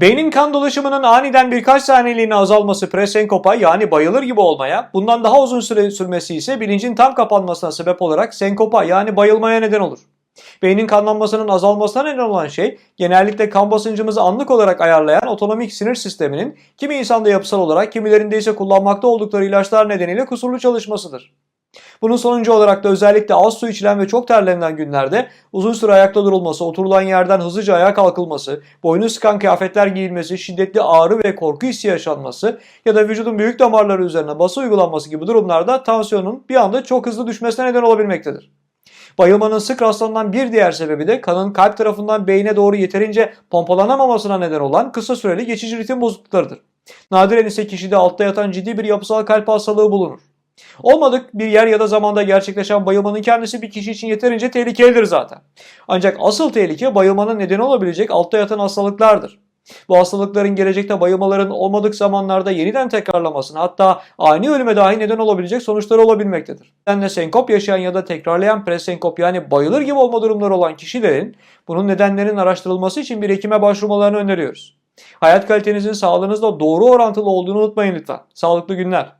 Beynin kan dolaşımının aniden birkaç saniyeliğine azalması presenkopa yani bayılır gibi olmaya, bundan daha uzun süre sürmesi ise bilincin tam kapanmasına sebep olarak senkopa yani bayılmaya neden olur. Beynin kanlanmasının azalmasına neden olan şey genellikle kan basıncımızı anlık olarak ayarlayan otonomik sinir sisteminin kimi insanda yapısal olarak kimilerinde ise kullanmakta oldukları ilaçlar nedeniyle kusurlu çalışmasıdır. Bunun sonucu olarak da özellikle az su içilen ve çok terlenilen günlerde uzun süre ayakta durulması, oturulan yerden hızlıca ayağa kalkılması, boynu sıkan kıyafetler giyilmesi, şiddetli ağrı ve korku hissi yaşanması ya da vücudun büyük damarları üzerine bası uygulanması gibi durumlarda tansiyonun bir anda çok hızlı düşmesine neden olabilmektedir. Bayılmanın sık rastlanan bir diğer sebebi de kanın kalp tarafından beyne doğru yeterince pompalanamamasına neden olan kısa süreli geçici ritim bozukluklarıdır. Nadiren ise kişide altta yatan ciddi bir yapısal kalp hastalığı bulunur. Olmadık bir yer ya da zamanda gerçekleşen bayılmanın kendisi bir kişi için yeterince tehlikelidir zaten. Ancak asıl tehlike bayılmanın nedeni olabilecek altta yatan hastalıklardır. Bu hastalıkların gelecekte bayılmaların olmadık zamanlarda yeniden tekrarlamasına hatta ani ölüme dahi neden olabilecek sonuçları olabilmektedir. Nedenle senkop yaşayan ya da tekrarlayan presenkop yani bayılır gibi olma durumları olan kişilerin bunun nedenlerinin araştırılması için bir hekime başvurmalarını öneriyoruz. Hayat kalitenizin sağlığınızla doğru orantılı olduğunu unutmayın lütfen. Sağlıklı günler.